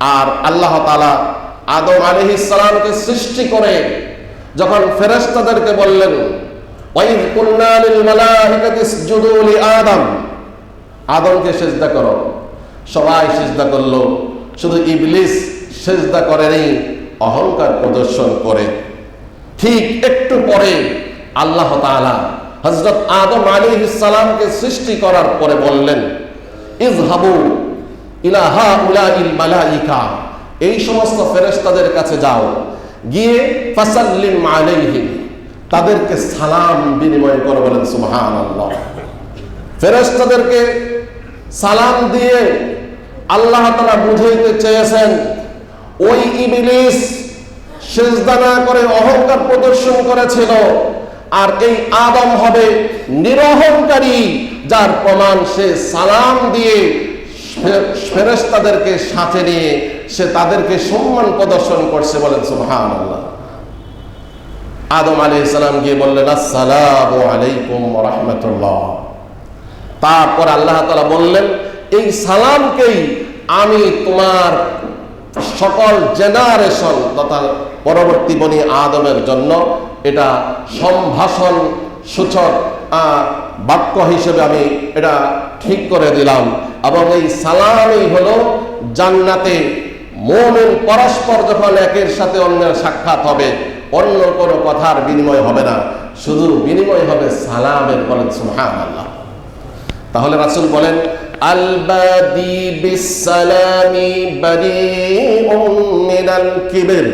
আর আল্লাহ তালা আদম আলী ইসলামকে সৃষ্টি করে যখন ফেরেস্তাদেরকে বললেন আদম। আদমকে সেজদা করো। সবাই সেজদা করল। শুধু ইবলিস সেজদা করেনি, অহংকার প্রদর্শন করে। ঠিক একটু পরে আল্লাহ তাআলা হযরত আদম আলাইহিস সালামকে সৃষ্টি করার পরে বললেন ইযহাবু ইলা হাউলাইল মালাইকা, এই সমস্ত ফেরেশতাদের কাছে যাও। গিয়ে ফাসাল্লিম আলাইহিম, তাদেরকে সালাম বিনিময় করে বলেন, সুবহানাল্লাহ। ফেরেশতাদেরকে সালাম দিয়ে আল্লাহ তাআলা বুঝাইতে চেয়েছেন, ওই ইবলিস সেজদা না করে অহংকার প্রদর্শন করেছিল, আর এই আদম হবে নিরহংকারী, যার প্রমাণ সে সালাম দিয়ে ফে- ফেরেশতাদেরকে সাথে নিয়ে সে তাদেরকে সম্মান প্রদর্শন করছে বলেন সুবহান আল্লাহ আদম আলী সালাম গিয়ে বললেন, আসসালামু আলাইকুম রহমতুল্লাহ। তারপর আল্লাহ তালা বললেন, এই সালামকেই আমি তোমার সকল জেনারেশন তথা পরবর্তী বনি আদমের জন্য এটা সম্ভাষণ, সূচক বাক্য হিসেবে আমি এটা ঠিক করে দিলাম। এবং এই সালামই হলো জান্নাতে মোমেন পরস্পর যখন একের সাথে অন্যের সাক্ষাৎ হবে, অন্য কোনো কথার বিনিময় হবে না। শুধু বিনিময় হবে সালামের বলেন সুহান আল্লাহ তাহলে রাসুল বলেন, আলবাদি বিসালামি মিনাল কিবির।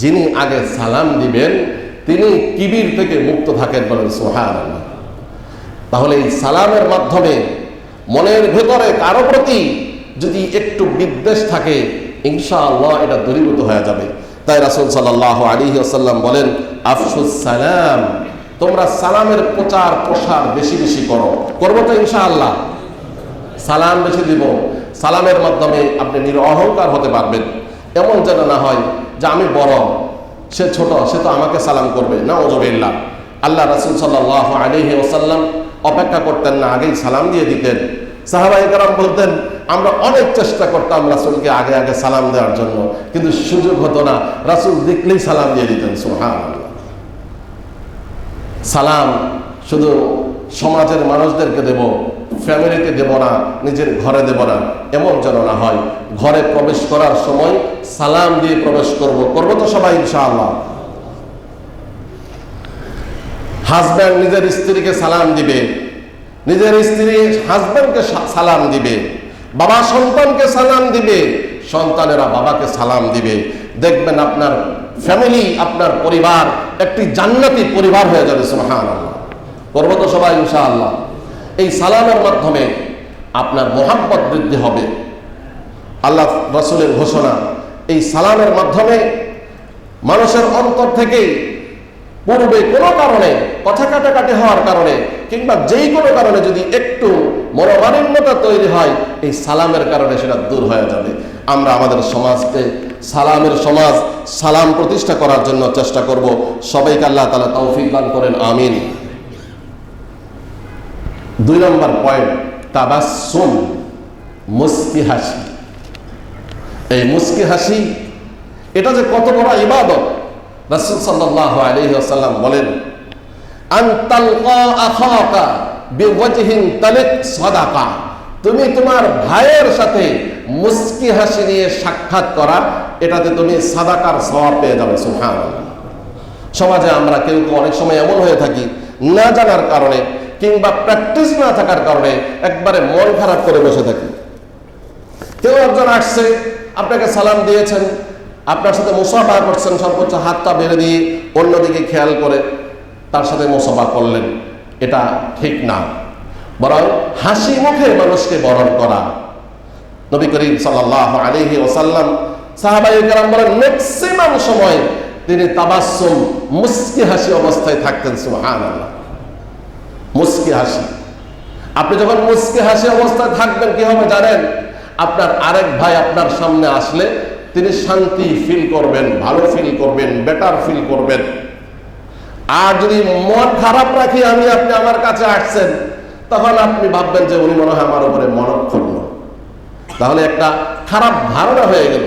যিনি আগে সালাম দিবেন, তিনি কিবির থেকে মুক্ত থাকেন বলেন সুবহানাল্লাহ। তাহলে এই সালামের মাধ্যমে মনের ভেতরে কারও প্রতি যদি একটু বিদ্বেষ থাকে, ইনশাআল্লাহ এটা দূরীভূত হয়ে যাবে। তাই রাসূল সাল্লাল্লাহু আলাইহি ওয়াসাল্লাম বলেন, আফসুস সালাম, তোমরা সালামের প্রচার প্রসার বেশি বেশি করো। করব তো ইনশাআল্লাহ। সালাম বেশি দিব। সালামের মাধ্যমে আপনি নির অহংকার হতে পারবেন। এমন যেন না হয় যে আমি বড়, সে ছোট, সে তো আমাকে সালাম করবে। না ওজবিল্লা আল্লাহ রাসুল সাল্লাহ আলী ওসাল্লাম অপেক্ষা করতেন না, আগেই সালাম দিয়ে দিতেন। সাহাবাই কারাম বলতেন, আমরা অনেক চেষ্টা করতাম রাসুলকে আগে আগে সালাম দেওয়ার জন্য, কিন্তু সুযোগ হতো না। রাসুল দেখলেই সালাম দিয়ে দিতেন সুহান সালাম শুধু সমাজের মানুষদেরকে দেব ফ্যামিলিতে দেব না, নিজের ঘরে দেব না, এমন যেন না হয়। ঘরে প্রবেশ করার সময় সালাম দিয়ে প্রবেশ করব। করব তো সবাই, ইনশাআল্লাহ। হাজব্যান্ড নিজের স্ত্রীকে সালাম দিবে। নিজের স্ত্রী হাজব্যান্ডকে সালাম দিবে। বাবা সন্তানকে সালাম দিবে। সন্তানেরা বাবাকে সালাম দিবে। দেখবেন আপনার ফ্যামিলি, আপনার পরিবার একটি জান্নাতি পরিবার হয়ে যাবে সুহান আল্লাহ করব তো সবাই, ইনশাআল্লাহ। এই সালামের মাধ্যমে আপনার মোহাম্মত বৃদ্ধি হবে। আল্লাহ রসুলের ঘোষণা, এই সালামের মাধ্যমে মানুষের অন্তর থেকে পূর্বে কোনো কারণে, কথা কাটাকাটি হওয়ার কারণে, কিংবা যেই কোনো কারণে যদি একটু মনোমালিন্যতা তৈরি হয়, এই সালামের কারণে সেটা দূর হয়ে যাবে। আমরা আমাদের সমাজকে সালামের সমাজ, সালাম প্রতিষ্ঠা করার জন্য চেষ্টা করব। সবাইকে আল্লাহ তালা তৌফিক দান করেন, আমিন। দুই নম্বর পয়েন্ট তাবাসুম মুস্কি হাসি। এই মুস্কি হাসি, এটা যে কত বড় ইবাদত রাসূল সাল্লাল্লাহু আলাইহি ওয়াসাল্লাম বলেন সাদাকা। তুমি তোমার ভাইয়ের সাথে মুস্কি হাসি নিয়ে সাক্ষাৎ করা, এটাতে তুমি সাদাকার সওয়াব পেয়ে যাবে, সুবহানাল্লাহ। সমাজে আমরা কেউ অনেক সময় এমন হয়ে থাকি, না জানার কারণে কিংবা প্র্যাকটিস না থাকার কারণে একবারে মন খারাপ করে বসে থাকি। কেউ একজন আসছে, আপনাকে সালাম দিয়েছেন আপনার সাথে মুসাফা করছেন সর্বোচ্চ হাতটা বেড়ে দিয়ে অন্যদিকে খেয়াল করে তার সাথে মুসাফা করলেন। এটা ঠিক না। বরং হাসি মুখে মানুষকে বরণ করা। নবী করিম সাল্লাহ আলিহি ওসাল্লাম সাহাবাই কালাম বলেন ম্যাক্সিমাম সময় তিনি তাবাসুম মুস্কি হাসি অবস্থায় থাকতেন সুহান মুস্কি হাসি। আপনি যখন মুস্কি হাসি অবস্থায় থাকবেন, কি হবে জানেন? আপনার আরেক ভাই আপনার সামনে আসলে তিনি শান্তি ফিল করবেন, ভালো ফিল করবেন বেটার ফিল করবেন। আর যদি মন খারাপ রাখি, আমি, আপনি আমার কাছে আসছেন, তখন আপনি ভাববেন যে উনি মনে হয় আমার উপরে মনক্ষুণ্ণ। তাহলে একটা খারাপ ধারণা হয়ে গেল।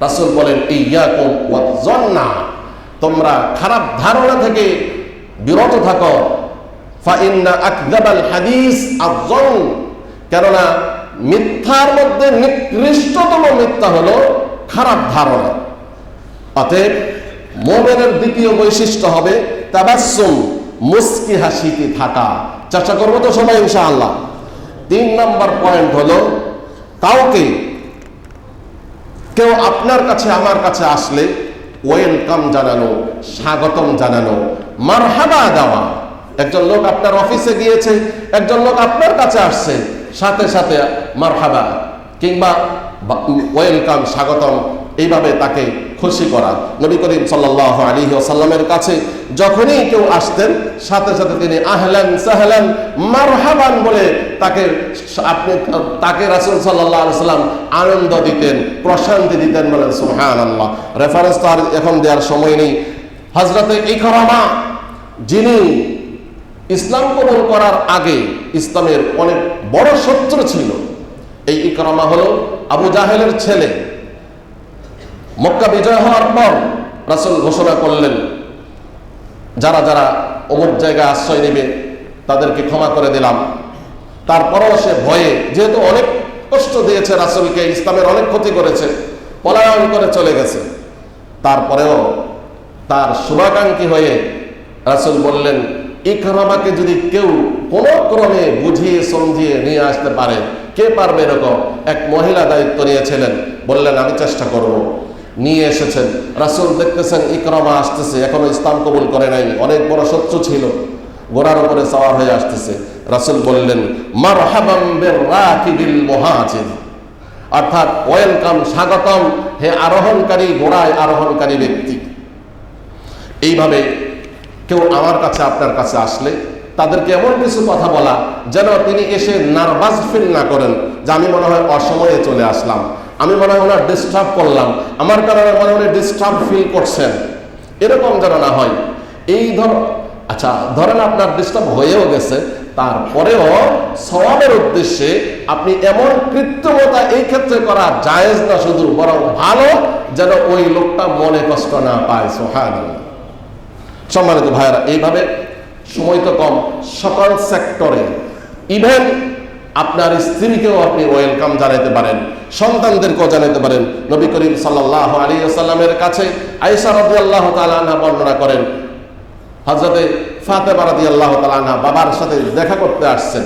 রাসূল বলেন, ইয়াকুম ওয়াজ্জান্না তোমরা খারাপ ধারণা থেকে বিরত থাকো। ফাইন্না আকযাবাল হাদিস আযন কেননা মিথ্যার মধ্যে নিকৃষ্টতম মিথ্যা হলো খারাপ ধারণা। অতএব মোমেনের দ্বিতীয় বৈশিষ্ট্য হবে তাবাসসুম, মুস্কি হাসিতে থাকা। চেষ্টা করব তো সবাই, ইনশাআল্লাহ। তিন নম্বর পয়েন্ট হলো, কাউকে, কেউ আপনার কাছে, আমার কাছে আসলে ওয়েলকাম জানানো, স্বাগতম জানানো, মারহাবা দেওয়া। একজন লোক আপনার অফিসে গিয়েছে, একজন লোক আপনার কাছে আসছে, সাথে সাথে মারহাবা, কিংবা ওয়েলকাম, স্বাগতম। এইভাবে তাকে খুশি করা। নবী করিম সাল্লাহ আলী সাল্লামের কাছে যখনই কেউ আসতেন, সাথে সাথে তিনি আহলান সাহলান, মারহাবান বলে তাকে আপনি তাকে রাসুল সাল্লাহ সাল্লাম আনন্দ দিতেন, প্রশান্তি দিতেন বলেন সুহান আল্লাহ রেফারেন্স তো আর এখন দেওয়ার সময় নেই। হজরতে ইকরামা, যিনি ইসলাম কবুল করার আগে ইসলামের অনেক বড় শত্রু ছিল এই ইকরামা হলো আবু জাহেলের ছেলে। মক্কা বিজয় হওয়ার পর রাসুল ঘোষণা করলেন, যারা যারা অমুক জায়গায় আশ্রয় নেবে, তাদেরকে ক্ষমা করে দিলাম। তারপরেও সে ভয়ে, যেহেতু অনেক কষ্ট দিয়েছে রাসুলকে, ইসলামের অনেক ক্ষতি করেছে, পলায়ন করে চলে গেছে। তারপরেও তার শুভাকাঙ্ক্ষী হয়ে রাসুল বললেন, ইকরামাকে যদি কেউ কোনো ক্রমে বুঝিয়ে, সমঝিয়ে নিয়ে আসতে পারে কে পারবে এরকম? এক মহিলা দায়িত্ব নিয়েছিলেন। বললেন, আমি চেষ্টা করব। নিয়ে এসেছেন। রাসুল দেখতেছেন, ইকরামা আসতেছে। এখনও ইসলাম কবুল করে নাই। অনেক বড় শত্রু ছিল। গোড়ার উপরে সাওয়ার হয়ে আসতেছে। রাসুল বললেন মার মহাজির। অর্থাৎ, ওয়েলকাম, স্বাগতম। হে আরোহণকারী, গোড়ায় আরোহণকারী ব্যক্তি। এইভাবে কেউ আমার কাছে, আপনার কাছে আসলে তাদেরকে এমন কিছু কথা বলা যেন তিনি এসে নার্ভাস ফিল না করেন, যে আমি মনে হয় অসময়ে চলে আসলাম। আমি মনে হয় ওনার ডিস্টার্ব করলাম। আমার কারণে মনে হয় ডিস্টার্ব ফিল করছেন। এরকম যেন না হয়। এই ধর আচ্ছা ধরেন আপনার ডিস্টার্ব হয়েও গেছে, তারপরেও সবাবের উদ্দেশ্যে আপনি এমন কৃত্রিমতা এই ক্ষেত্রে করা জায়েজ না শুধু, বরং ভালো যেন ওই লোকটা মনে কষ্ট না পায় সোহান সম্মানিত ভাইয়েরা, এইভাবে সময় তো কম। সকল সেক্টরে। ইভেন আপনার স্ত্রীকেও আপনি ওয়েলকাম জানাতে পারেন, সন্তানদেরকেও জানাতে পারেন। নবী করিম সাল্লাহ আলী আসাল্লামের কাছে আইসা রবি আল্লাহ তালা বর্ণনা করেন। হজরতে ফাতেমা রাদি আল্লাহ তালা বাবার সাথে দেখা করতে আসছেন।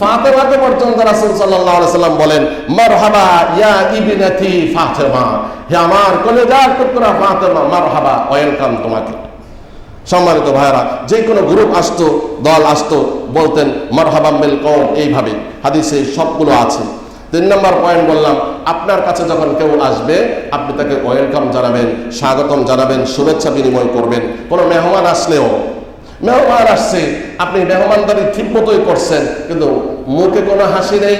ফাতেমাকে পর্যন্ত রাসুল সাল্লাহ সাল্লাম বলেন, মারহাবা ইয়া ইবিনাথি ফাতেমা। হে আমার কলেজার টুকরা ফাতেমা, মারহাবা ওয়েলকাম তোমাকে। সম্মানিত ভাইরা যে কোনো গ্রুপ আসতো, দল আসতো, বলতেন মারহাবাম্মেল কম এইভাবে। হাদিসে সবগুলো আছে। তিন নম্বর পয়েন্ট বললাম, আপনার কাছে যখন কেউ আসবে, আপনি তাকে ওয়েলকাম জানাবেন, স্বাগতম জানাবেন, শুভেচ্ছা বিনিময় করবেন। কোনো মেহমান আসলেও, মেহমান আসছে, আপনি মেহমানদারি ঠিক মতোই করছেন, কিন্তু মুখে কোনো হাসি নেই,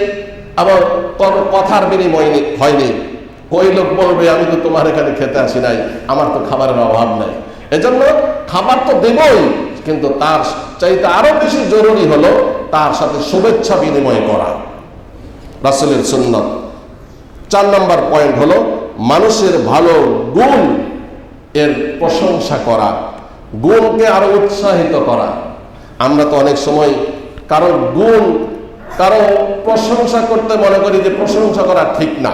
আবার কোনো কথার বিনিময় হয়নি ওই লোক বলবে, আমি তো তোমার এখানে খেতে আসি নাই, আমার তো খাবারের অভাব নাই এজন্য খাবার তো দেবই, কিন্তু তার চাইতে আরও বেশি জরুরি হলো তার সাথে শুভেচ্ছা বিনিময় করা। রাসুলের সুন্নত। চার নম্বর পয়েন্ট হলো মানুষের ভালো গুণ এর প্রশংসা করা, গুণকে আরও উৎসাহিত করা। আমরা তো অনেক সময় কারও গুণ, কারও প্রশংসা করতে মনে করি যে প্রশংসা করা ঠিক না।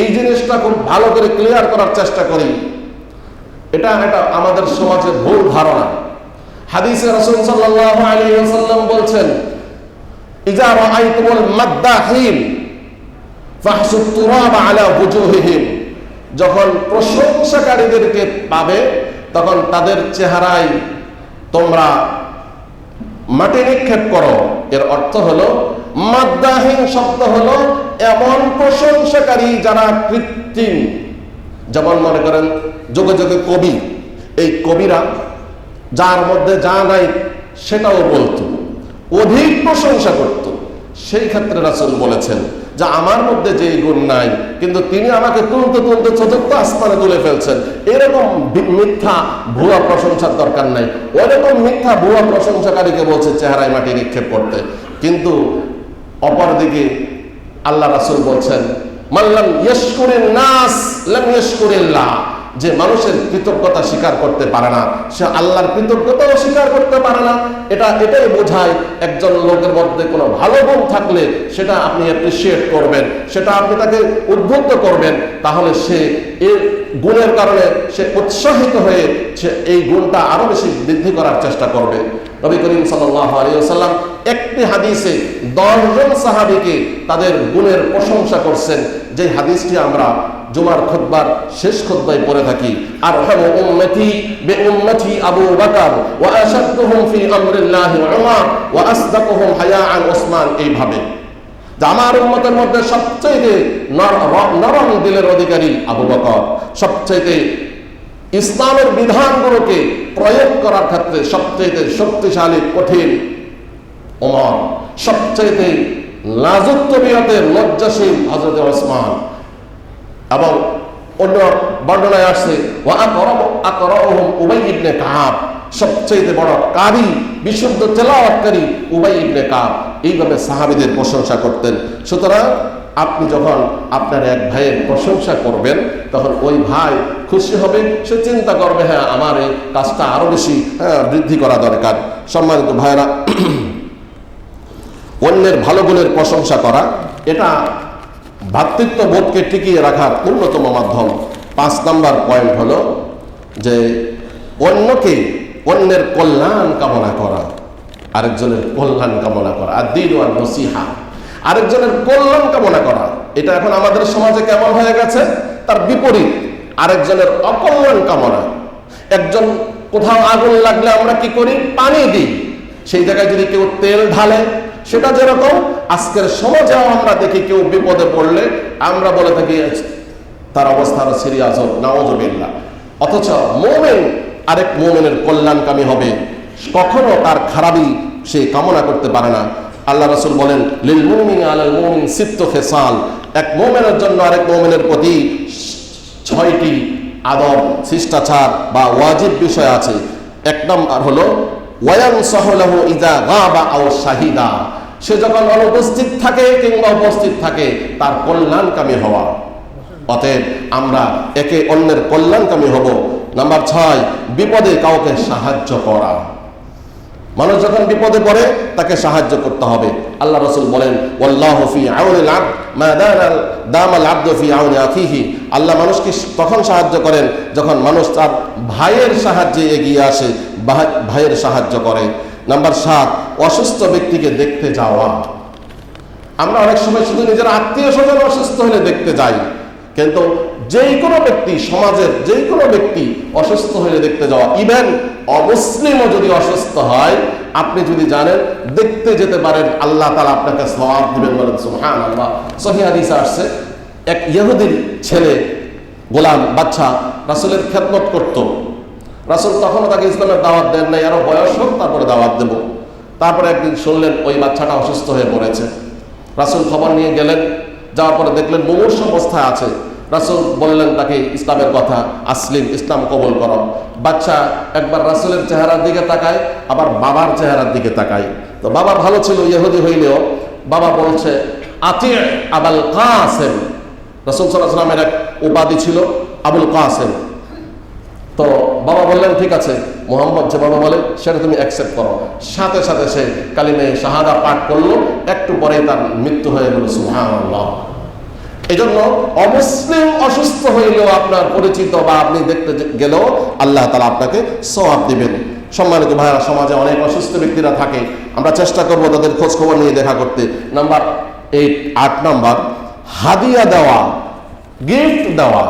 এই জিনিসটা খুব ভালো করে ক্লিয়ার করার চেষ্টা করি। এটা এটা আমাদের সমাজে ভুল ধারণা। হাদিসে রাসূল সাল্লাল্লাহু আলাইহি ওয়াসাল্লাম বলছেন, ইজা রাআইতুমুল মাদ্দাহিন ফাহসুত তুরাব আলা ওজুহিহিম যখন প্রশংসাকারীদেরকে পাবে, তখন তাদের চেহারায় তোমরা মাটি নিক্ষেপ করো। এর অর্থ হলো মাদ্দাহীন শব্দ হলো এমন প্রশংসাকারী যারা কৃত্রিম। যেমন মনে করেন যোগে যোগে কবি। এই কবিরা যার মধ্যে যা নাই সেটাও বলতো, অধিক প্রশংসা করত। সেই ক্ষেত্রে রাসুল বলেছেন যে, আমার মধ্যে যে গুণ নাই, কিন্তু তিনি আমাকে তুলতে তুলতে চতুর্থ আসমানে তুলে ফেলছেন। এরকম মিথ্যা ভুয়া প্রশংসার দরকার নাই। ওরকম মিথ্যা ভুয়া প্রশংসাকারীকে বলছে চেহারায় মাটি নিক্ষেপ করতে। কিন্তু অপরদিকে আল্লাহ রাসূল বলছেন মাল্লাম ইয়শকুরিন নাস, লাম ইয়শকুরিল্লাহ। যে মানুষের কৃতজ্ঞতা স্বীকার করতে পারে না, সে আল্লাহর কৃতজ্ঞতাও স্বীকার করতে পারে না। এটা, এটাই বোঝায় একজন লোকের মধ্যে কোনো ভালো গুণ থাকলে সেটা আপনি অ্যাপ্রিসিয়েট করবেন, সেটা আপনি তাকে উদ্বুদ্ধ করবেন। তাহলে সে এর গুণের কারণে সে উৎসাহিত হয়ে সে এই গুণটা আরও বেশি বৃদ্ধি করার চেষ্টা করবে। নবী করিম সাল্লাল্লাহু আলাইহি ওয়াসাল্লাম একটি হাদিসে দশজন সাহাবিকে তাদের গুণের প্রশংসা করছেন। যে হাদিসটি আমরা জুমার খুতবার শেষ খুতবায় পড়ে থাকি। আর হামু উম্মতি বে উম্মতি আবু বকর ওয়া আশাদ্দুহুম ফি আমরিল্লাহি উমর ওয়া আসদাকুহুম হায়াআন ওসমান এইভাবে। আমার উম্মতের মধ্যে সবচেয়ে নরম দিলের অধিকারী আবু বকর। সবচেয়ে ইসলামের বিধানগুলোকে প্রয়োগ করার ক্ষেত্রে সবচেয়ে শক্তিশালী, কঠিন ওমর সবচেয়ে লাজুক তবিয়তের লজ্জাশীল হজরত ওসমান। এবং অন্য বর্ণনায় আসছে উবাই ইবনে সবচেয়ে বড় কারি বিশুদ্ধ তেলাওয়াতকারী উবাই ইবনে কাব এইভাবে সাহাবীদের প্রশংসা করতেন। সুতরাং আপনি যখন আপনার এক ভাইয়ের প্রশংসা করবেন, তখন ওই ভাই খুশি হবে, সে চিন্তা করবে হ্যাঁ আমার এই কাজটা আরও বেশি হ্যাঁ বৃদ্ধি করা দরকার। সম্মানিত ভাইরা অন্যের ভালো গুণের প্রশংসা করা, এটা ভ্রাতৃত্ব বোধকে টিকিয়ে রাখার অন্যতম মাধ্যম। পাঁচ নাম্বার পয়েন্ট হলো যে অন্যকে অন্যের কল্যাণ কামনা করা, আরেকজনের কল্যাণ কামনা করা আর দিন আর নসিহা। আরেকজনের কল্যাণ কামনা করা, এটা এখন আমাদের সমাজে কেমন হয়ে গেছে? তার বিপরীত, আরেকজনের অকল্যাণ কামনা। একজন কোথাও আগুন লাগলে আমরা কি করি? পানি দিই। সেই জায়গায় যদি কেউ তেল ঢালে সেটা যেরকম, আজকের সমাজেও আমরা দেখি কেউ বিপদে পড়লে আমরা বলে থাকি তার অবস্থা আরও সিরিয়াস হোক নাওজবিল্লা অথচ মোমেন, আরেক মোমেনের কল্যাণকামী হবে। কখনো তার খারাপই সে কামনা করতে পারে না। আল্লাহ রসুল বলেন, লিল মুমিন মুমিন সিত্ত ফেসাল এক মোমেনের জন্য আরেক মোমেনের প্রতি ছয়টি আদব শিষ্টাচার বা ওয়াজিব বিষয় আছে। এক নম্বর হলো শাহিদা। সে যখন অনুপস্থিত থাকে কিংবা উপস্থিত থাকে, তার কল্যাণকামী হওয়া। অতএব আমরা একে অন্যের কল্যাণকামী হব। নাম্বার ছয়, বিপদে কাউকে সাহায্য করা। মানুষ যখন বিপদে পড়ে, তাকে সাহায্য করতে হবে। আল্লাহ রসুল বলেন আল্লাহ মানুষকে তখন সাহায্য করেন, যখন মানুষ তার ভাইয়ের সাহায্যে এগিয়ে আসে ভাইয়ের সাহায্য করে। নাম্বার সাত, অসুস্থ ব্যক্তিকে দেখতে যাওয়া। আমরা অনেক সময় শুধু নিজের আত্মীয় স্বজন অসুস্থ হলে দেখতে যাই, কিন্তু যেই কোনো ব্যক্তি, সমাজের যেই কোনো ব্যক্তি অসুস্থ হয়ে দেখতে যাওয়া। ইভেন অমুসলিমও যদি অসুস্থ হয়, আপনি যদি জানেন, দেখতে যেতে পারেন, আল্লাহ তালা আপনাকে সওয়াব দিবেন বলেন সুবহান আল্লাহ সহিদিস আসছে, এক ইহুদির ছেলে গোলাম বাচ্চা রাসূলের খেদমত করত। রাসূল তখনও তাকে ইসলামের দাওয়াত দেন নাই, আরও বয়স হোক, তারপরে দাওয়াত দেব। তারপরে একদিন শুনলেন, ওই বাচ্চাটা অসুস্থ হয়ে পড়েছে। রাসূল খবর নিয়ে গেলেন, যাওয়ার পরে দেখলেন মুমূর্ষ অবস্থায় আছে। রাসূল বললেন তাকে, ইসলামের কথা, আসলিম, ইসলাম কবল করো। বাচ্চা একবার রাসূলের চেহারার দিকে তাকায়, আবার বাবার চেহারার দিকে তাকায়। তো বাবা ভালো ছিল, ইহুদি হইলেও। বাবা বলছে, আতি আবাল কাসেম। রাসূল ওয়াসাল্লামের এক উপাধি ছিল, আবুল কাসেম। তো বাবা বললেন, ঠিক আছে, মোহাম্মদ যে বাবা বলে, সেটা তুমি অ্যাকসেপ্ট করো। সাথে সাথে সে কালিমে শাহাদা পাঠ করল, একটু পরে তার মৃত্যু হয়ে গেল, সুবহানাল্লাহ। এই জন্য অমুসলিম অসুস্থ হইলেও আপনার পরিচিত বা আপনি দেখতে গেলেও আল্লাহ তালা আপনাকে সওয়াব দিবেন। সম্মানিত ভাইরা সমাজে অনেক অসুস্থ ব্যক্তিরা থাকে। আমরা চেষ্টা করব তাদের খোঁজ খবর নিয়ে দেখা করতে। নাম্বার এইট, আট নাম্বার, হাদিয়া দেওয়া, গিফট দেওয়া।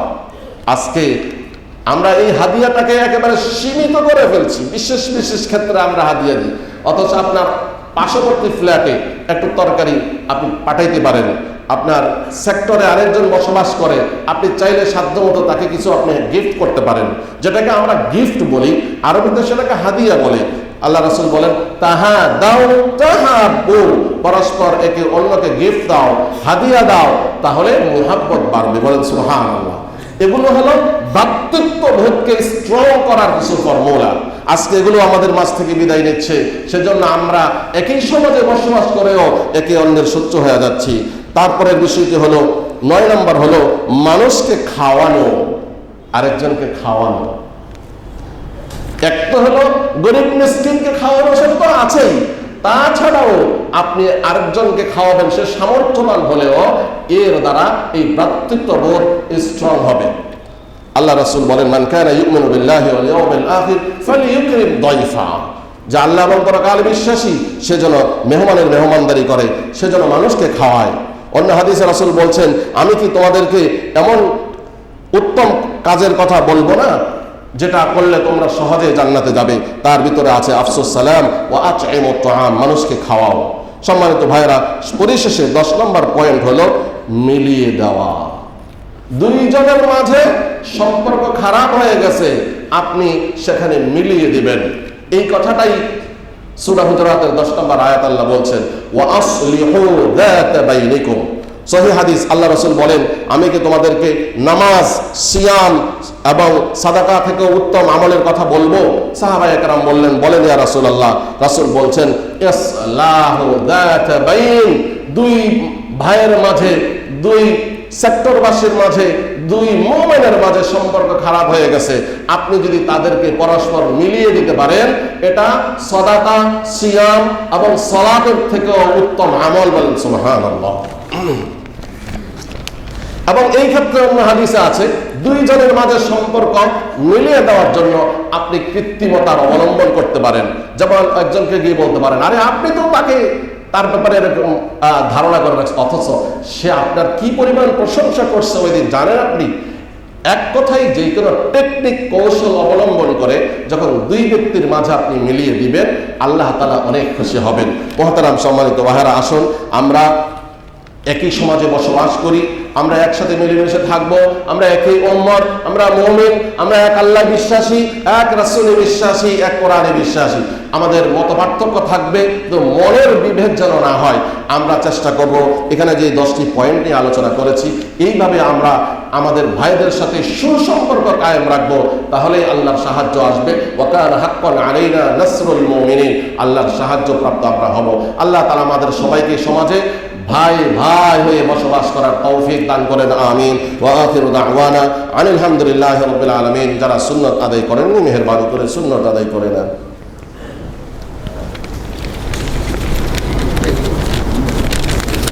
আজকে আমরা এই হাদিয়াটাকে একেবারে সীমিত করে ফেলছি। বিশেষ বিশেষ ক্ষেত্রে আমরা হাদিয়া দিই। অথচ আপনার পার্শ্ববর্তী ফ্ল্যাটে একটু তরকারি আপনি পাঠাইতে পারেন। আপনার সেক্টরে আরেকজন বসবাস করে, আপনি চাইলে সাধ্য মতো তাকে কিছু আপনি গিফট করতে পারেন। যেটাকে আমরা গিফট বলি, আরবিতে সেটাকে হাদিয়া বলে। আল্লাহ রাসুল বলেন তাহা দাও তাহা বউ পরস্পর একে অন্যকে গিফট দাও, হাদিয়া দাও, তাহলে মোহাব্বত বাড়বে। বলেন সুহান আল্লাহ এগুলো হলো ভ্রাতৃত্ব বোধকে স্ট্রং করার কিছু ফর্মুলা। আজকে এগুলো আমাদের মাঝ থেকে বিদায় নিচ্ছে। সেজন্য আমরা একই সমাজে বসবাস করেও একে অন্যের সহ্য হয়ে যাচ্ছি। তারপরের বিষয়টি হলো, নয় নম্বর হলো, মানুষকে খাওয়ানো, আরেকজনকে খাওয়ানো। একটা হলো গরিব মিসকিনকে খাওয়ানো, সেটা তো আছেই। তাছাড়াও আপনি আরেকজনকে খাওয়াবেন, সে সামর্থ্যবান হলেও এর দ্বারা এই ভ্রাতৃত্ববোধ স্ট্রং হবে। আল্লাহ রাসূল বলেন, মান কানা ইউমিনু বিল্লাহি ওয়াল ইয়াউমিল আখির ফালিইউকরিম দাইফা। যে আল্লাহ এবং পরকাল বিশ্বাসী সেজন্য মেহমানের মেহমানদারি করে সেজন্য মানুষকে খাওয়ায়। অন্য হাদিসে রাসূল বলছেন, আমি কি তোমাদেরকে এমন উত্তম কাজের কথা বলব না, যেটা করলে তোমরা সহজে জান্নাতে যাবে? তার ভিতরে আছে, আফসোস সালাম ও তাআম। মানুষকে খাওয়াও। সম্মানিত ভাইরা পরিশেষে দশ নম্বর পয়েন্ট হলো মিলিয়ে দেওয়া। দুইজনের মাঝে সম্পর্ক খারাপ হয়ে গেছে, আপনি সেখানে মিলিয়ে দিবেন। এই কথাটাই সূরা 10 নম্বর আয়াত আল্লাহ বলছেন, ওয়া আসলিহু যাতা বাইনিকুম। সহি হাদিস আল্লাহ রসুল বলেন, আমি কি তোমাদেরকে নামাজ, সিয়াম এবং সাদাকা থেকে উত্তম আমলের কথা বলব? সাহাবাই একরাম বললেন, বলেন ইয়া রাসূল আল্লাহ রাসূল বলছেন দুই ভাইয়ের মাঝে, দুই সেক্টরবাসীর মাঝে, দুই মোমেনের মাঝে সম্পর্ক খারাপ হয়ে গেছে। আপনি যদি তাদেরকে পরস্পর মিলিয়ে দিতে পারেন, এটা সদাকা, সিয়াম এবং সলাতের থেকেও উত্তম আমল বলেন, সুবহানাল্লাহ। এবং এই ক্ষেত্রে অন্য হাদিসে আছে, দুইজনের মাঝে সম্পর্ক মিলিয়ে দেওয়ার জন্য আপনি কৃত্রিমতার অবলম্বন করতে পারেন। যেমন একজনকে গিয়ে বলতে পারেন, আরে, আপনি তো তাকে তার ব্যাপারে এরকম ধারণা করে রাখছে অথচ সে আপনার কি পরিমাণ প্রশংসা করছে ওই দিন, জানেন আপনি? এক কথাই যে কোনো টেকনিক, কৌশল অবলম্বন করে যখন দুই ব্যক্তির মাঝে আপনি মিলিয়ে দিবেন, আল্লাহ তালা অনেক খুশি হবেন। মহতারাম সম্মানিত বাহারা আসুন, আমরা একই সমাজে বসবাস করি, আমরা একসাথে মিলেমিশে থাকব, আমরা একই উম্মত, আমরা মুমিন, আমরা এক আল্লাহ বিশ্বাসী, এক রাসূলে বিশ্বাসী, এক কোরআনে বিশ্বাসী। আমাদের মত পার্থক্য থাকবে তো মনের বিভেদ যেন না হয়। আমরা চেষ্টা করব, এখানে যে দশটি পয়েন্ট নিয়ে আলোচনা করেছি, এইভাবে আমরা আমাদের ভাইদের সাথে সুসম্পর্ক কায়েম রাখব তাহলে আল্লাহর সাহায্য আসবে। ওকান হাক্কন আলাইনা নাসরুল মুমিনিন, আল্লাহর সাহায্য প্রাপ্ত আমরা হব। আল্লাহ তালা আমাদের সবাইকে সমাজে ভাই ভাই হয়ে বসবাস করার তৌফিক দান করেন, আমিন। ওয়া আখিরু দাওয়ানা আনিল হামদুলিল্লাহি রাব্বিল আলামিন। যারা সুন্নত আদায় করেন মেহেরবানি করে সুন্নত আদায় করে নেন।